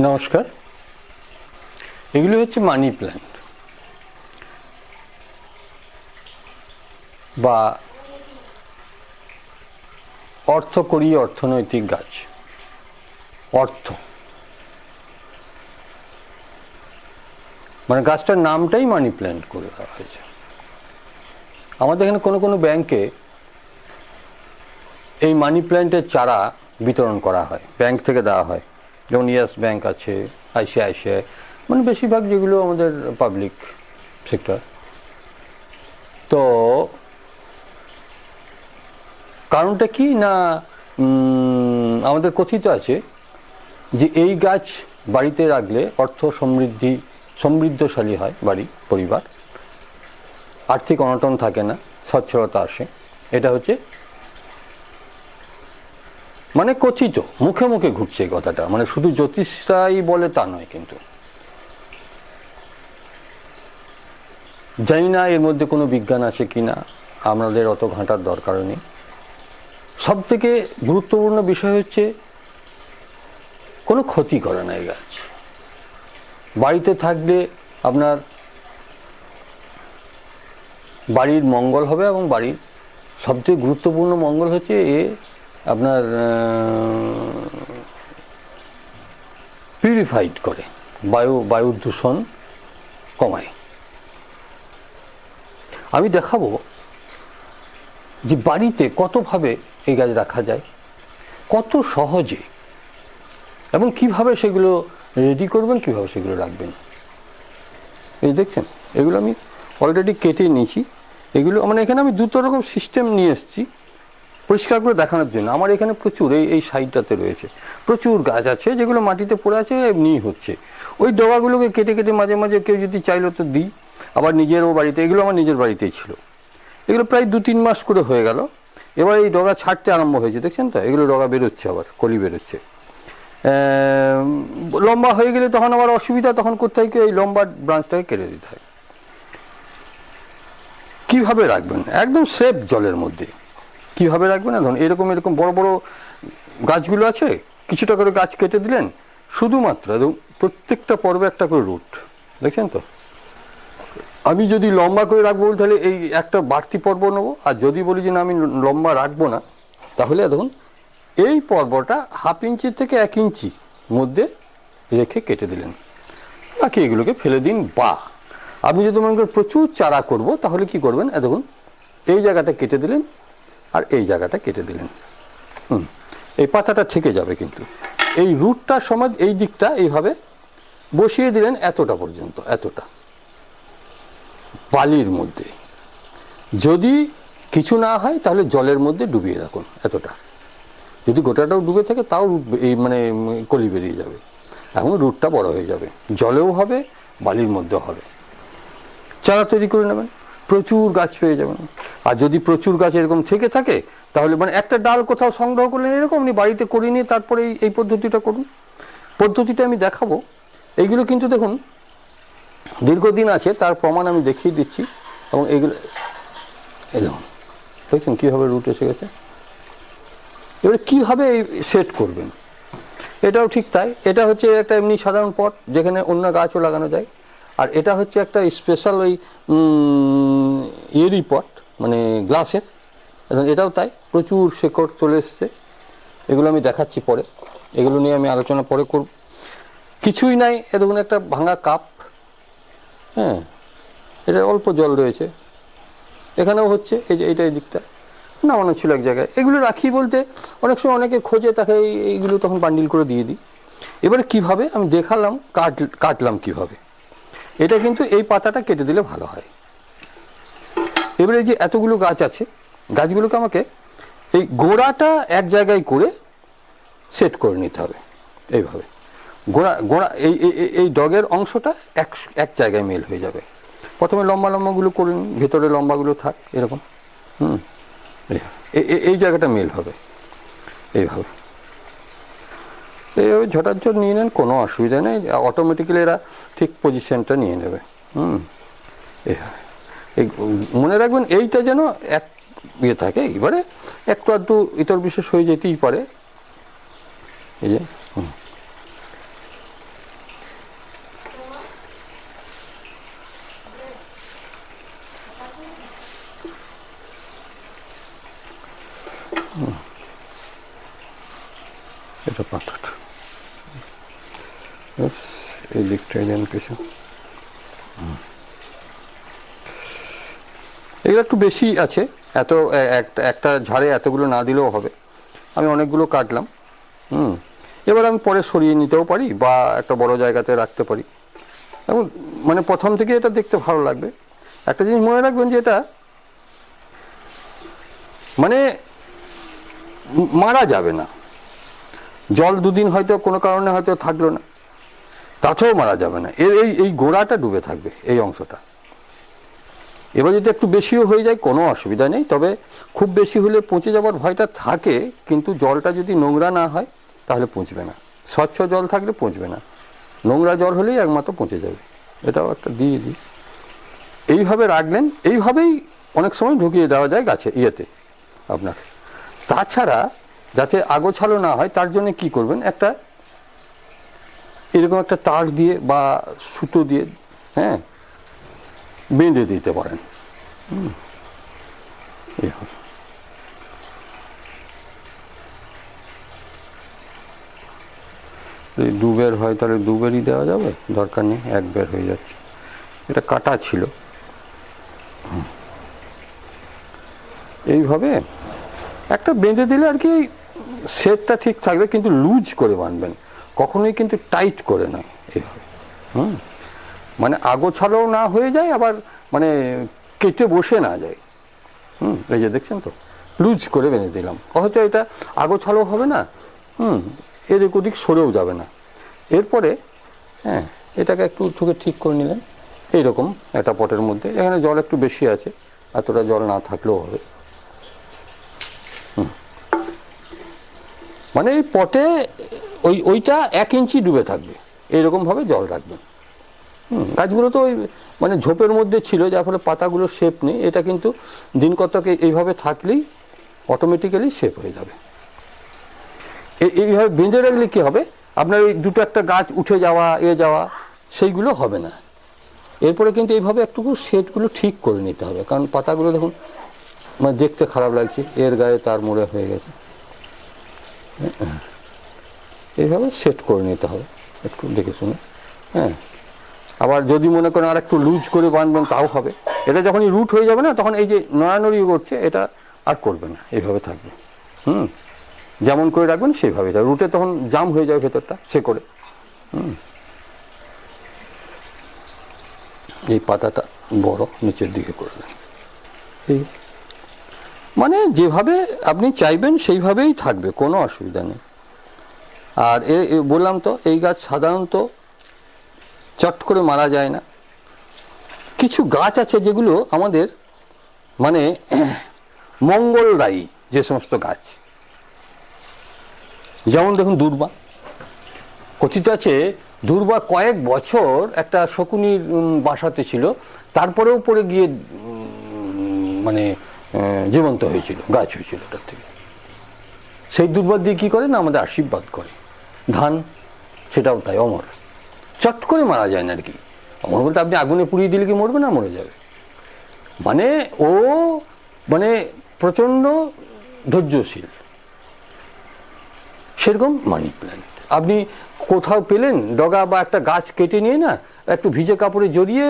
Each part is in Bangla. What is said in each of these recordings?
নমস্কার। এগুলি হচ্ছে মানি প্ল্যান্ট বা অর্থকরী অর্থনৈতিক গাছ। অর্থ। মানে গাছটার নামটাই মানি প্ল্যান্ট করে দেওয়া হয়েছে। আমাদের এখানে কোনো কোনো ব্যাংকে এই মানি প্ল্যান্টের চারা বিতরণ করা হয় ব্যাংক থেকে দেওয়া হয়। যেমন ইয়েস ব্যাংক আছে আইসিআইসিআই মানে বেশিরভাগ যেগুলো আমাদের পাবলিক সেক্টর তো কারণটা কি না আমাদের কথিত আছে যে এই গাছ বাড়িতে রাখলে অর্থ সমৃদ্ধি, সমৃদ্ধশালী হয় বাড়ি, পরিবার। আর্থিক অনটন থাকে না, সচ্ছলতা আসে। এটা হচ্ছে মানে কথিত মুখে মুখে ঘুরছে এই কথাটা। মানে শুধু জ্যোতিষরাই বলে তা নয় কিন্তু। জানি না এর মধ্যে কোনো বিজ্ঞান আছে কি না আমাদের অত ঘাঁটার দরকার নেই। সব থেকে গুরুত্বপূর্ণ বিষয় হচ্ছে, কোনো ক্ষতি করে না এই গাছ। বাড়িতে থাকলে আপনার বাড়ির মঙ্গল হবে এবং বাড়ির সবথেকে গুরুত্বপূর্ণ মঙ্গল হচ্ছে এ আপনার পিউরিফাইড করে, বায়ু বায়ু দূষণ কমায়। আমি দেখাবো যে বাড়িতে কতভাবে এই গাছ রাখা যায়, কত সহজে, এবং কীভাবে সেগুলো রেডি করবেন, কীভাবে সেগুলো রাখবেন। এই দেখছেন, এগুলো আমি অলরেডি কেটে নিয়েছি। এগুলো মানে এখানে আমি দুটো রকম সিস্টেম নিয়ে এসেছি। পরিষ্কার করে দেখানোর জন্য। আমার এখানে প্রচুর এই এই সাইডটাতে রয়েছে। প্রচুর গাছ আছে, যেগুলো মাটিতে পড়ে আছে এমনিই হচ্ছে। ওই ডগাগুলোকে কেটে কেটে মাঝে মাঝে কেউ যদি চাইলো তো দিই। আবার নিজেরও বাড়িতে, এগুলো আমার নিজের বাড়িতেই ছিল। এগুলো প্রায় দু তিন মাস করে হয়ে গেল। এবার এই ডগা ছাড়তে আরম্ভ হয়েছে, দেখছেন তো? এগুলো ডগা বেরোচ্ছে আবার, কলি বেরোচ্ছে। লম্বা হয়ে গেলে তখন আবার অসুবিধা, তখন হয় কি ওই লম্বা ব্রাঞ্চটাকে কেটে দিতে হয়? কীভাবে রাখবেন? একদম সেফ জলের মধ্যে। কীভাবে রাখবেন না? ধরুন এরকম এরকম বড় বড় গাছগুলো আছে, কিছুটা করে গাছ কেটে দিলেন, শুধুমাত্র প্রত্যেকটা পর্বে একটা করে রুট, দেখছেন তো? আমি যদি লম্বা করে রাখব তাহলে এই একটা বাড়তি পর্ব নেব, আর যদি বলি যে না, আমি লম্বা রাখব না, তাহলে দেখুন, এই পর্বটা হাফ ইঞ্চি থেকে এক ইঞ্চি মধ্যে রেখে কেটে দিলেন। বাকি এগুলোকে ফেলে দিন বা। আপনি যদি মনে করেন প্রচুর চারা করব, তাহলে কি করবেন? দেখুন, এই জায়গাটা কেটে দিলেন আর এই জায়গাটা কেটে দিলেন। হুম, এই পাতাটা থেকে যাবে কিন্তু। এই রুটটার সময় এই দিকটা এইভাবে বসিয়ে দিলেন এতটা পর্যন্ত, এতটা। বালির মধ্যে। যদি কিছু না হয় তাহলে জলের মধ্যে ডুবিয়ে রাখুন এতটা। যদি গোটাটাও ডুবে থাকে তাও এই মানে কলি বেরিয়ে যাবে। এখন রুটটা বড় হয়ে যাবে। জলেও হবে, বালির মধ্যেও হবে। চারা তৈরি করে নেবেন। প্রচুর গাছ পেয়ে যাবেন। আর যদি প্রচুর গাছ এরকম থেকে থাকে, তাহলে মানে একটা ডাল কোথাও সংগ্রহ করলেন এরকম আপনি বাড়িতে করে নিয়ে তারপরে এই- এই পদ্ধতিটা করুন। পদ্ধতিটা আমি দেখাবো। এইগুলো কিন্তু দেখুন, দীর্ঘদিন আছে, তার প্রমাণ আমি দেখিয়ে দিচ্ছি। এবং এইগুলো, এই দেখুন, দেখছেন কীভাবে রুট এসে গেছে? এবারে কীভাবে এই সেট করবেন? এটাও ঠিক তাই। এটা হচ্ছে একটা এমনি সাধারণ পট, যেখানে অন্য গাছও লাগানো যায়। আর এটা হচ্ছে একটা স্পেশাল ওই ইয়েরই পট মানে গ্লাসের। এবং এটাও তাই, প্রচুর শেকড় চলে এসছে। এগুলো আমি দেখাচ্ছি পরে। এগুলো নিয়ে আমি আলোচনা পরে করব। কিছুই নাই, এ দেখুন একটা ভাঙা কাপ। হ্যাঁ এটা অল্প জল রয়েছে। এখানেও হচ্ছে, এই যে এইটা এই দিকটা। নামানো ছিল এক জায়গায়। এগুলো রাখি বলতে, অনেক সময় অনেকে খোঁজে, তাকে এইগুলো তখন বান্ডিল করে দিয়ে দিই। এবারে কীভাবে? আমি দেখালাম কাট কাটলাম কীভাবে। এটা কিন্তু এই পাতাটা কেটে দিলে ভালো হয়। এবারে যে এতগুলো গাছ আছে, গাছগুলোকে আমাকে এই গোড়াটা এক জায়গায় করে সেট করে নিতে হবে, এইভাবে। গোড়া গোড়া, এই, এই- ডগের অংশটা এক এক জায়গায় মেল হয়ে যাবে। প্রথমে লম্বা লম্বাগুলো করুন ভেতরে লম্বাগুলো থাক, এরকম। হুম এই জায়গাটা মেল হবে, এইভাবে। এইভাবে ঝটার জোর নিয়ে নেন, কোনো অসুবিধা নেই। অটোমেটিক্যালি এরা ঠিক পজিশনটা নিয়ে নেবে। হুম। এই মনে রাখবেন এইটা যেন এক ইয়ে থাকে, এবারে একটু আধটু ইতর বিশেষ হয়ে যেতেই পারে। এই যে হুম। এটা পাথর। এই দিকটাই যেন কিছু এগুলো একটু বেশি আছে, এত একটা ঝাড়ে এতগুলো না দিলেও হবে। আমি অনেকগুলো কাটলাম, হুম। এবার আমি পরে সরিয়ে নিতেও পারি বা একটা বড় জায়গাতে রাখতে পারি। এবং মানে প্রথম থেকে এটা দেখতে ভালো লাগবে। একটা জিনিস মনে রাখবেন যে এটা মানে মারা যাবে না। জল দুদিন হয়তো কোনো কারণে হয়তো থাকল না। তাতেও মারা যাবে না। এর এই এই গোড়াটা ডুবে থাকবে, এই অংশটা। এবার যদি একটু বেশিও হয়ে যায়, কোনো অসুবিধা নেই। তবে খুব বেশি হলে পচে যাওয়ার ভয়টা থাকে, কিন্তু জলটা যদি নোংরা না হয়, তাহলে পচবে না। স্বচ্ছ জল থাকলে পচবে না। নোংরা জল হলেই একমাত্র পচে যাবে। এটাও একটা দিয়ে দিই। এইভাবে রাখলেন, এইভাবেই অনেক সময় ঢুকিয়ে দেওয়া যায় গাছে, ইয়েতে আপনার তাছাড়া যাতে আগোছালো না হয়, তার জন্য কি করবেন? একটা এরকম একটা তার দিয়ে বা সুতো দিয়ে হ্যাঁ বেঁধে দিতে পারেন। যদি দু বের হয় তাহলে দু বেরই দেওয়া যাবে? দরকার নেই, এক বের হয়ে যাচ্ছে। এটা কাটা ছিল। এইভাবে একটা বেঁধে দিলে আর কি সেটটা ঠিক থাকবে, কিন্তু লুজ করে বাঁধবেন। কখনোই কিন্তু টাইট করে নয় এইভাবে হুম? মানে আগোছালো না হয়ে যায়, আবার মানে কেটে বসে না যায়। হুম? এই যে দেখছেন তো? লুজ করে বেঁধে দিলাম। হয়তো এটা আগোছালো হবে না, হুম? এদিক ওদিক সরেও যাবে না। এরপরে হ্যাঁ এটাকে একটু ঠুকে ঠিক করে নিলেন। এইরকম একটা পটের মধ্যে। এখানে জল একটু বেশি আছে, এতটা জল না থাকলেও হবে। মানে এই পটে ওই, ওইটা এক ইঞ্চি ডুবে থাকবে। এইরকমভাবে জল রাখবেন। গাছগুলো তো ওই মানে ঝোপের মধ্যে ছিল, যার ফলে পাতাগুলো শেপ নেই। এটা কিন্তু দিন কতকে এইভাবে থাকলেই অটোমেটিক্যালি শেপ হয়ে যাবে। এইভাবে বেঁধে রাখলে কী হবে? আপনার ওই দুটো একটা গাছ উঠে যাওয়া, এ যাওয়া, সেইগুলো হবে না। এরপরে কিন্তু এইভাবে একটুকু শেডগুলো ঠিক করে নিতে হবে। কারণ পাতাগুলো দেখুন মানে দেখতে খারাপ লাগছে। এর গায়ে তার মোড়ে হয়ে গেছে। এইভাবে সেট করে নিতে হবে। একটু দেখে শুনে। হ্যাঁ। আবার যদি মনে করেন আর একটু লুজ করে বাঁধবেন, তাও হবে। এটা যখনই রুট হয়ে যাবে না, তখন এই যে নড়ানড়ি করছে, এটা আর করবে না। এইভাবে থাকবে। হুম? যেমন করে রাখবেন সেইভাবেই থাকবে রুটে তখন জাম হয়ে যাবে ভেতরটা, সে করে। হুম? এই পাতাটা বড়, নিচের দিকে করে দেন। এই। মানে যেভাবে আপনি চাইবেন, সেইভাবেই থাকবে, কোনো অসুবিধা নেই। আর এ বললাম তো, এই গাছ সাধারণত চট করে মারা যায় না। কিছু গাছ আছে যেগুলো আমাদের মানে মঙ্গলদায়ী যে সমস্ত গাছ। যেমন দেখুন দুর্বা। কথিত আছে, দুর্বা কয়েক বছর একটা শকুনির বাসাতে ছিল, তারপরেও পড়ে গিয়ে মানে জীবন্ত হয়েছিল, গাছ হয়েছিল ওটার থেকে। সেই দুর্বার দিয়ে কী করে না আমাদের আশীর্বাদ করে। ধান, সেটাও তাই, অমর। চট করে মারা যায় না আর কি অমর বলতে আপনি আগুনে পুড়িয়ে দিলে কি মরবে না মরে যাবে? মানে ও মানে প্রচণ্ড ধৈর্যশীল। সেরকম মানি প্ল্যান্ট আপনি কোথাও পেলেন, ডগা বা একটা গাছ কেটে নিয়ে না, একটু ভিজে কাপড়ে জড়িয়ে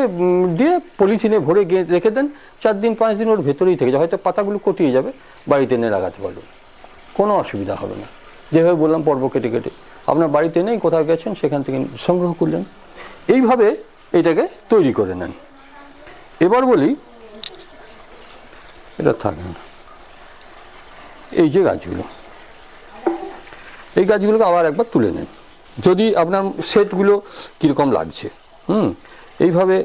দিয়ে পলিথিনে ভরে রেখে দেন, চার দিন, পাঁচ দিন ওর ভেতরেই থেকে যায়। হয়তো পাতাগুলো কটিয়ে যাবে, বাড়িতে এনে লাগাতে পারবেন কোনো অসুবিধা হবে না। যেভাবে বললাম, পর্ব কেটে কেটে। আপনার বাড়িতে নেই, কোথাও গেছেন, সেখান থেকে সংগ্রহ করলেন। এইভাবে এটাকে তৈরি করে নেন। এবার বলি, এটা থাকে না এই যে গাছগুলো, এই গাছগুলোকে আবার একবার তুলে নেন। যদি আপনার সেটগুলো কীরকম লাগছে, হুম? এইভাবে,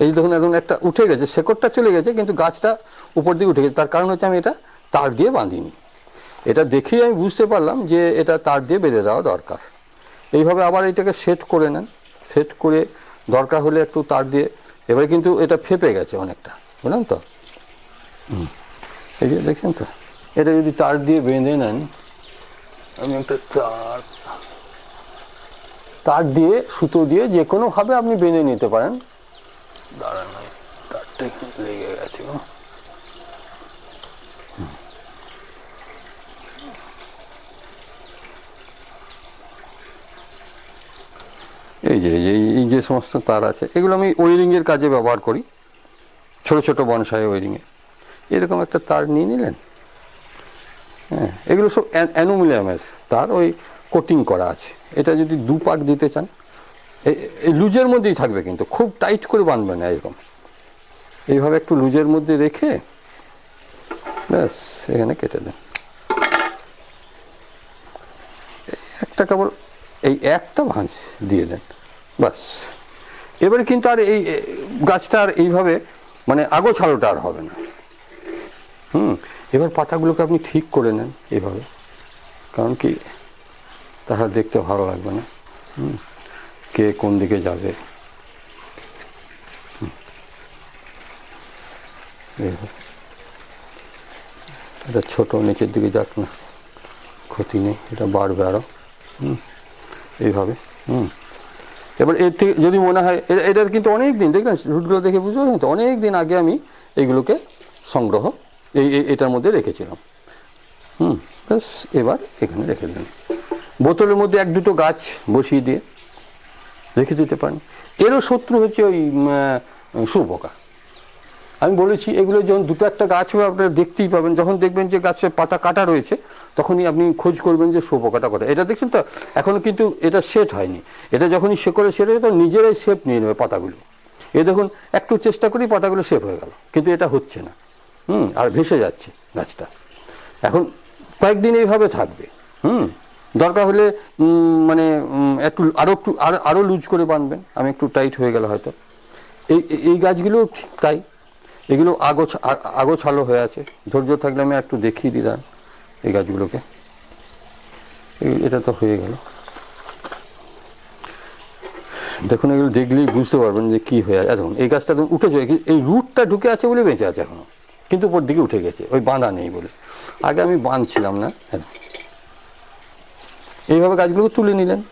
এই দেখুন, এখন একটা উঠে গেছে, শেকড়টা চলে গেছে, কিন্তু গাছটা উপর দিকে উঠে গেছে। তার কারণ হচ্ছে আমি এটা তার দিয়ে বাঁধিনি। এটা দেখেই আমি বুঝতে পারলাম যে এটা তার দিয়ে বেঁধে দেওয়া দরকার এইভাবে আবার এটাকে সেট করে নেন সেট করে দরকার হলে একটু তার দিয়ে, এবারে কিন্তু এটা ফেপে গেছে অনেকটা, বুঝলেন তো। এই যে দেখছেন তো এটা যদি তার দিয়ে বেঁধে নেন, আমি একটা তার তার দিয়ে, সুতো দিয়ে যে কোনোভাবে আপনি বেঁধে নিতে পারেন দাঁড়ান তারটা লেগে গেছে। হুম। এই যে, এই যে- সমস্ত তার আছে, এগুলো আমি ওয়ারিংয়ের কাজে ব্যবহার করি। ছোট ছোট বনসাই ওয়ারিংয়ে। এরকম একটা তার নিয়ে নিলেন। হ্যাঁ এগুলো সব অ্যান- অ্যানুমিনিয়ামের তার, ওই কোটিং করা আছে। এটা যদি দু পাক দিতে চান এই- লুজের মধ্যেই থাকবে কিন্তু, খুব টাইট করে বাঁধবে না এরকম। এইভাবে একটু লুজের মধ্যে রেখে, ব্যাস, এখানে কেটে দেন। একটা কেবল, এই একটা ভাঁজ দিয়ে দেন। বাস। এবারে কিন্তু আর এই গাছটা আর এইভাবে মানে আগো ছালোটা আর হবে না। হুম, এবার পাতাগুলোকে আপনি ঠিক করে নেন এইভাবে কারণ কি? তাহলে দেখতে ভালো লাগবে না। হুম, কে কোন দিকে যাবে। এটা ছোট, নিচের দিকে যাক না। ক্ষতি নেই, এটা বাড়বে আরও হুম, এইভাবে। হুম। এবার এর থেকে যদি মনে হয় এটার কিন্তু অনেক দিন, দেখলেন, রুটগুলো দেখে বুঝব পারছেন তো, অনেক দিন আগে আমি এইগুলোকে সংগ্রহ, এই এটার মধ্যে রেখেছিলাম। হুম, ব্যাস, এবার এখানে রেখে দিলাম। বোতলের মধ্যে এক দুটো গাছ বসিয়ে দিয়ে রেখে দিতে পারেন। এরও শত্রু হচ্ছে ওই শুঁয়োপোকা। আমি বলেছি, এগুলো যখন দুটো একটা গাছ হবে, আপনারা দেখতেই পাবেন। যখন দেখবেন যে গাছের পাতা কাটা রয়েছে, তখনই আপনি খোঁজ করবেন যে শুঁয়োপোকাটা কথা এটা দেখছেন তো, এখনও কিন্তু এটা সেট হয়নি। এটা যখনই শেকড়ে সেট হয়ে তো নিজেরাই শেপ নিয়ে নেবে পাতাগুলো। এ দেখুন, একটু চেষ্টা করেই পাতাগুলো শেপ হয়ে গেল। কিন্তু এটা হচ্ছে না। হুম, আর ভেসে যাচ্ছে গাছটা। এখন কয়েকদিন এইভাবে থাকবে। হুম, দরকার হলে মানে একটু আরও একটু আরও আরও লুজ করে বাঁধবেন। আমি একটু টাইট হয়ে গেল হয়তো। এই, এই- এই গাছগুলো ঠিক তাই। এগুলো আগো ছা- আ- আগো ছালো হয়ে আছে। ধৈর্য থাকলে আমি একটু দেখিয়ে দিলাম এই গাছগুলোকে। এটা তো হয়ে গেল। দেখুন, এগুলো দেখলেই বুঝতে পারবেন যে কি হয়ে আছে। দেখুন, এই গাছটা দেখুন উঠেছে, এই- এই রুটটা ঢুকে আছে বলে বেঁচে আছে এখনও। কিন্তু উপর দিকে উঠে গেছে, ওই বাঁধা নেই বলে। আগে আমি বাঁধছিলাম না হ্যাঁ। এইভাবে গাছগুলোকে তুলে নিলেন।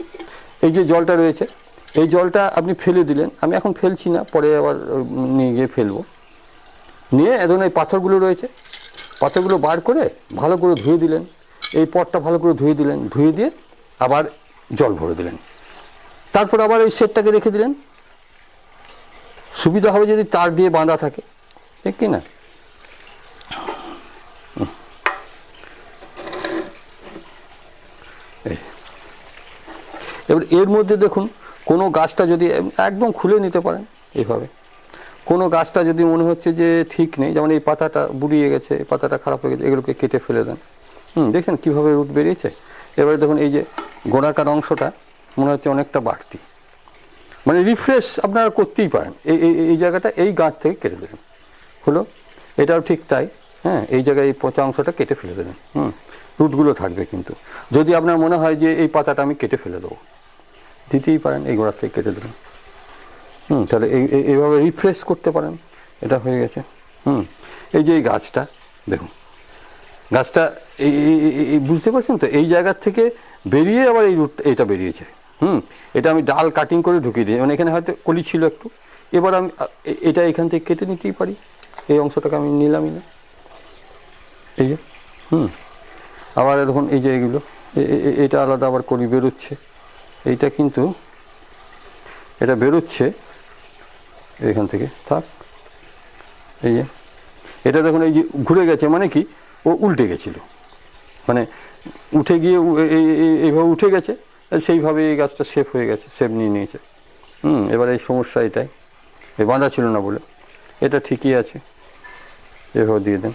এই যে জলটা রয়েছে, এই জলটা আপনি ফেলে দিলেন। আমি এখন ফেলছি না, পরে আবার নিয়ে গিয়ে ফেলব। নিয়ে এখন এই পাথরগুলো রয়েছে। পাথরগুলো বার করে ভালো করে ধুয়ে দিলেন। এই পটটা ভালো করে ধুয়ে দিলেন। ধুয়ে দিয়ে আবার জল ভরে দিলেন। তারপর আবার ওই সেটটাকে রেখে দিলেন। সুবিধা হবে যদি তার দিয়ে বাঁধা থাকে। ঠিক কি না। এবার এর মধ্যে দেখুন, কোনো গাছটা যদি একদম খুলে নিতে পারেন এইভাবে। কোনো গাছটা যদি মনে হচ্ছে যে ঠিক নেই, যেমন এই পাতাটা বুড়িয়ে গেছে, এই পাতাটা খারাপ হয়ে গেছে, এগুলোকে কেটে ফেলে দেন। হুম, দেখছেন কীভাবে রুট বেরিয়েছে? এবারে দেখুন এই যে গোড়াকার অংশটা মনে হচ্ছে অনেকটা বাড়তি। মানে রিফ্রেশ আপনারা করতেই পারেন। এই, এই- এই জায়গাটা এই গাঁট থেকে কেটে দেবেন। হলো? এটাও ঠিক তাই। হ্যাঁ এই জায়গায় এই পচা অংশটা কেটে ফেলে দেবেন। হুম, রুটগুলো থাকবে কিন্তু। যদি আপনার মনে হয় যে এই পাতাটা আমি কেটে ফেলে দেবো, দিতেই পারেন, এই গোড়ার থেকে কেটে দেবেন। হুম, তাহলে এই, এই- এইভাবে রিফ্রেশ করতে পারেন। এটা হয়ে গেছে। হুম, এই যে এই গাছটা, দেখুন। গাছটা এই বুঝতে পারছেন তো? এই জায়গার থেকে বেরিয়ে আবার এই রুট এইটা বেরিয়েছে। হুম, এটা আমি ডাল কাটিং করে ঢুকিয়ে দিই মানে এখানে হয়তো কলি ছিল একটু। এবার আমি এটা এখান থেকে কেটে নিতেই পারি। এই অংশটাকে আমি নিলামই না। এই যে, হুম, আবার দেখুন এই যে এগুলো। এটা আলাদা আবার কলি বেরোচ্ছে। এইটা কিন্তু, এটা বেরোচ্ছে। এখান থেকে, থাক। এই যে, এটা দেখুন এই যে ঘুরে গেছে মানে কি? ও উল্টে গেছিল। মানে উঠে গিয়ে এইভাবে উঠে গেছে, সেইভাবে এই গাছটা সেফ হয়ে গেছে সেফ নিয়ে নিয়েছে। হুম, এবার এই সমস্যা এটাই। এই বাঁধা ছিল না বলে। এটা ঠিকই আছে। এভাবে দিয়ে দেন।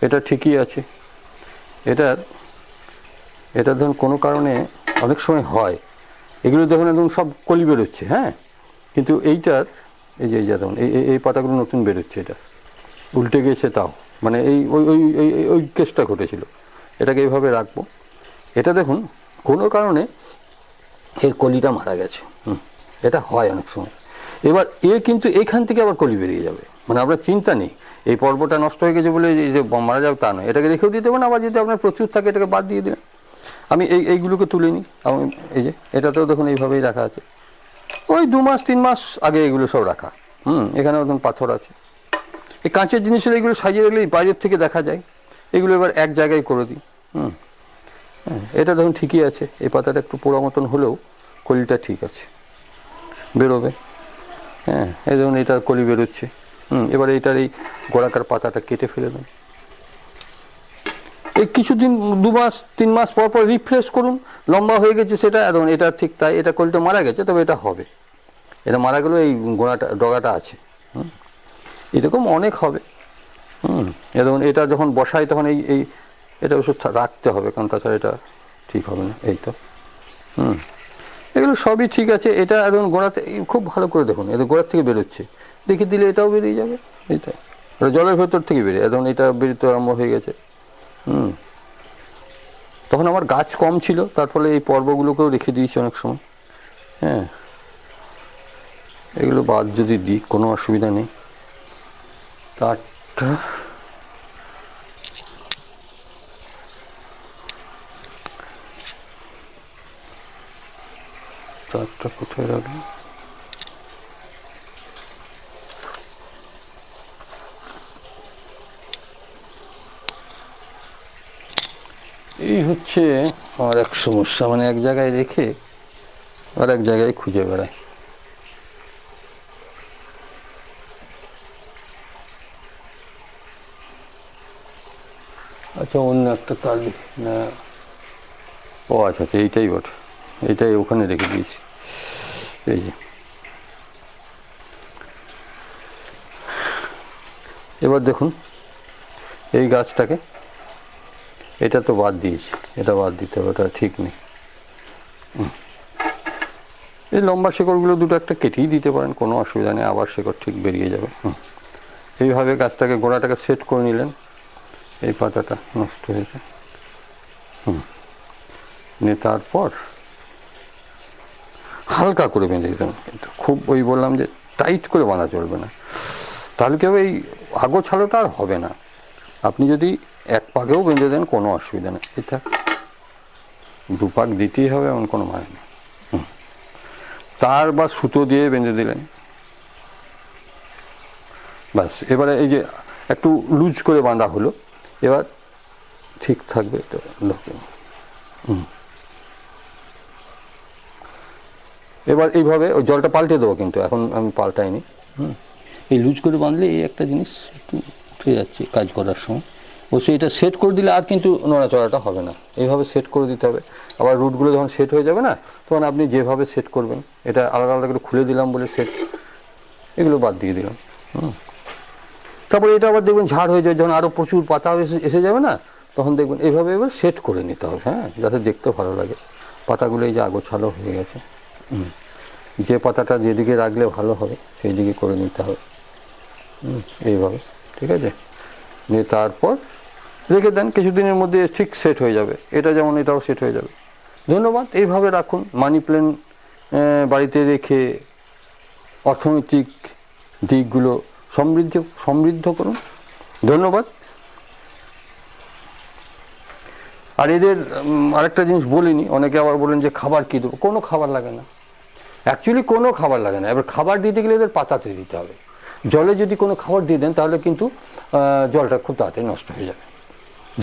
এটা ঠিকই আছে। এটার এটা ধরুন কোনো কারণে অনেক সময় হয়। এগুলো দেখুন একদম সব কলি বেরোচ্ছে হ্যাঁ? কিন্তু এইটার এই যে এই যে দেখুন, এই, এই- পাতাগুলো নতুন বেরোচ্ছে এটা। উল্টে গেছে তাও। মানে এই, ওই ওই, ওই- ওই- কেসটা ঘটেছিল। এটাকে এইভাবে রাখব। এটা দেখুন, কোনো কারণে এর কলিটা মারা গেছে। এটা হয় অনেক সময়। এবার এ কিন্তু এখান থেকে আবার কলি বেরিয়ে যাবে। মানে আপনার চিন্তা নেই। এই পর্বটা নষ্ট হয়ে গেছে বলে এই যে মারা যাবে তা নয়। এটাকে রেখেও দিতে পারেন আবার যদি আপনার প্রচুর থাকে, এটাকে বাদ দিয়ে দিলেন। আমি এই, এইগুলোকে তুলে নিই। এই যে, এটাতেও দেখুন এইভাবেই রাখা আছে। ওই দু মাস তিন মাস আগে এগুলো সব রাখা। হুম এখানে একদম পাথর আছে। এই কাঁচের জিনিসের এগুলো সাজিয়ে রাখলেই বাইরের থেকে দেখা যায়। এগুলো এবার এক জায়গায় করে দিই। হুম হ্যাঁ, এটা দেখুন ঠিকই আছে। এই পাতাটা একটু পোড়া মতন হলেও কলিটা ঠিক আছে। বেরোবে। হ্যাঁ এই ধরুন এটা কলি বেরোচ্ছে। হুম এবার এটার এই গোড়াকার পাতাটা কেটে ফেলে দেন এই কিছুদিন, দু মাস, তিন মাস পর পর রিফ্রেশ করুন। লম্বা হয়ে গেছে সেটা এবং এটা ঠিক তাই, এটা কলিটা মারা গেছে, তবে এটা হবে। এটা মারা গেলেও এই গোড়াটা, ডগাটা আছে। হুম? এরকম অনেক হবে। হুম? এবং এটা যখন বসাই, তখন এই এই, এটা ওষুধ রাখতে হবে, কারণ তাছাড়া এটা ঠিক হবে না, এই তো। হুম? এগুলো সবই ঠিক আছে। এটা এখন গোড়াতে খুব ভালো করে দেখুন, এটা গোড়ার থেকে বেরোচ্ছে। দেখে দিলে এটাও বেরিয়ে যাবে এইটা জলের ভেতর থেকে বেরিয়ে, এখন এটা বেরোতে আরম্ভ হয়ে গেছে। হুম। তখন আমার গাছ কম ছিল, তার ফলে এই পর্বগুলোকেও রেখে দিয়েছি অনেক সময়। হ্যাঁ। এগুলো বাদ যদি দিই, কোনো অসুবিধা নেই। তারটা তারটা কোথায় রাখব? এই হচ্ছে আমার এক সমস্যা মানে এক জায়গায় রেখে আর এক জায়গায় খুঁজে বেড়ায় আচ্ছা অন্য একটা তার না, ও আচ্ছা আচ্ছা এইটাই বটে। এইটাই ওখানে রেখে দিয়েছি। এই যে। এবার দেখুন, এই গাছটাকে এটা তো বাদ দিয়েছি, এটা বাদ দিতে হবে, ওটা ঠিক নেই। এই লম্বা শেকড়গুলো দুটো একটা কেটেই দিতে পারেন, কোনো অসুবিধা নেই, আবার শেকড় ঠিক বেরিয়ে যাবে। এইভাবে গাছটাকে, গোড়াটাকে সেট করে নিলেন। এই পাতাটা নষ্ট হয়েছে হুম। নিয়ে তারপর হালকা করে বেঁধে দিতেন কিন্তু। খুব ওই বললাম যে টাইট করে বাঁধা চলবে না। তাহলে কেউ এই আগো ছালোটা আর হবে না। আপনি যদি এক পাকেও বেঁধে দেন, কোনো অসুবিধা নেই। এটা দু পাক দিতেই হবে, এমন কোনো মানে নেই। তার বা সুতো দিয়ে বেঁধে দিলেন। ব্যাস, এবারে এই যে একটু লুজ করে বাঁধা হলো, এবার ঠিক থাকবে এটা লোকে এবার এইভাবে ওই জলটা পাল্টে দেবো কিন্তু, এখন আমি পাল্টাইনি। হুম। এই লুজ করে বাঁধলে এই একটা জিনিস একটু উঠে যাচ্ছে কাজ করার সময়। অবশ্যই এটা সেট করে দিলে আর কিন্তু নড়াচড়াটা হবে না। এইভাবে সেট করে দিতে হবে। আবার রুটগুলো যখন সেট হয়ে যাবে না, তখন আপনি যেভাবে সেট করবেন, এটা আলাদা আলাদা করে খুলে দিলাম বলে সেট এগুলো বাদ দিয়ে দিলাম। হুম। তারপরে এটা আবার দেখবেন ঝাড় হয়ে যায়, যখন আরও প্রচুর পাতা এসে এসে যাবে না, তখন দেখবেন এইভাবে এবার সেট করে নিতে হবে হ্যাঁ যাতে দেখতে ভালো লাগে। পাতাগুলো এই যে আগোছালো হয়ে গেছে। যে পাতাটা যেদিকে রাখলে ভালো হবে সেই দিকে করে নিতে হবে। এইভাবে, ঠিক আছে? নিয়ে তারপর রেখে দেন, কিছুদিনের মধ্যে ঠিক সেট হয়ে যাবে। এটা যেমন, এটাও সেট হয়ে যাবে। ধন্যবাদ। এইভাবে রাখুন। মানি প্ল্যান বাড়িতে রেখে অর্থনৈতিক দিকগুলো সমৃদ্ধ সমৃদ্ধ করুন। ধন্যবাদ। আর এদের আরেকটা জিনিস বলিনি, অনেকে আবার বলেন যে খাবার কী দেবো? কোনো খাবার লাগে না। অ্যাকচুয়ালি কোনো খাবার লাগে না। এবার খাবার দিতে গেলে এদের পাতাতে দিতে হবে। জলে যদি কোনো খাবার দিয়ে দেন, তাহলে কিন্তু জলটা খুব তাড়াতাড়ি নষ্ট হয়ে যাবে।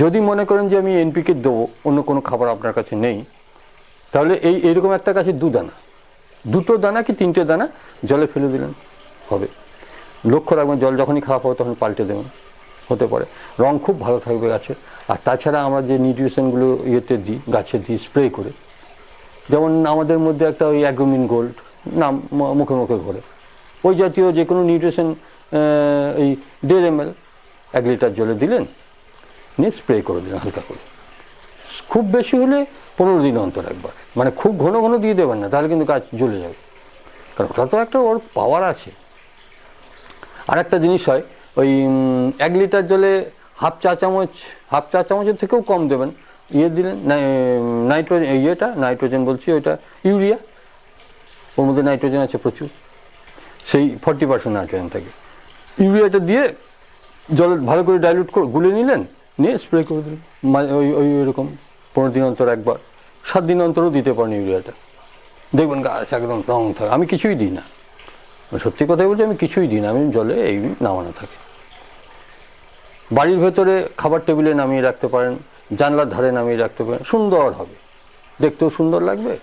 যদি মনে করেন যে আমি এনপিকে দেবো, অন্য কোনো খাবার আপনার কাছে নেই, তাহলে এই এরকম একটা গাছে দু দানা। দুটো দানা কি তিনটে দানা? জলে ফেলে দিলেন, হবে। লক্ষ্য রাখবেন, জল যখনই খারাপ হবে তখন পাল্টে দেবেন, হতে পারে। রং খুব ভালো থাকবে গাছে। আর তাছাড়া আমরা যে নিউট্রিশনগুলো ইয়েতে দিই, গাছে দিই, স্প্রে করে, যেমন আমাদের মধ্যে একটা ওই অ্যাগ্রোমিন গোল্ড নাম মুখে মুখে ঘোরে। ওই জাতীয় যে কোনো নিউট্রিশন এই দেড় এম এল এক লিটার জলে দিলেন নিয়ে স্প্রে করে দিলেন হালকা করে। খুব বেশি হলে পনেরো দিন অন্তর একবার। মানে খুব ঘন ঘন দিয়ে দেবেন না, তাহলে কিন্তু গাছ জ্বলে যাবে। কারণ ওটা তো একটা ওর পাওয়ার আছে। আর একটা জিনিস হয়, ওই এক লিটার জলে হাফ চা চামচ, হাফ চা চামচের থেকেও কম দেবেন। ইয়ে দিলেন নাইট্রোজেন ইয়েটা, নাইট্রোজেন বলছি ওইটা, ইউরিয়া। ওর মধ্যে নাইট্রোজেন আছে প্রচুর। সেই ফর্টি পার্সেন্ট নাইট্রোজেন থাকে। ইউরিয়াটা দিয়ে জল ভালো করে ডাইলুট করে গুলে নিলেন নিয়ে স্প্রে করে দিলেন মা- ওই ওই এরকম পনেরো দিন অন্তর একবার। সাত দিন অন্তরও দিতে পারেন ইউরিয়াটা দেখবেন গাছ একদম রং থাকে আমি কিছুই দিই না। সত্যি কথাই বলছি, আমি কিছুই দিই না। আমি জলে এই নামানো থাকে। বাড়ির ভেতরে খাবার টেবিলে নামিয়ে রাখতে পারেন, জানলার ধারে নামিয়ে রাখতে পারেন। সুন্দর হবে। দেখতেও সুন্দর লাগবে।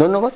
ধন্যবাদ।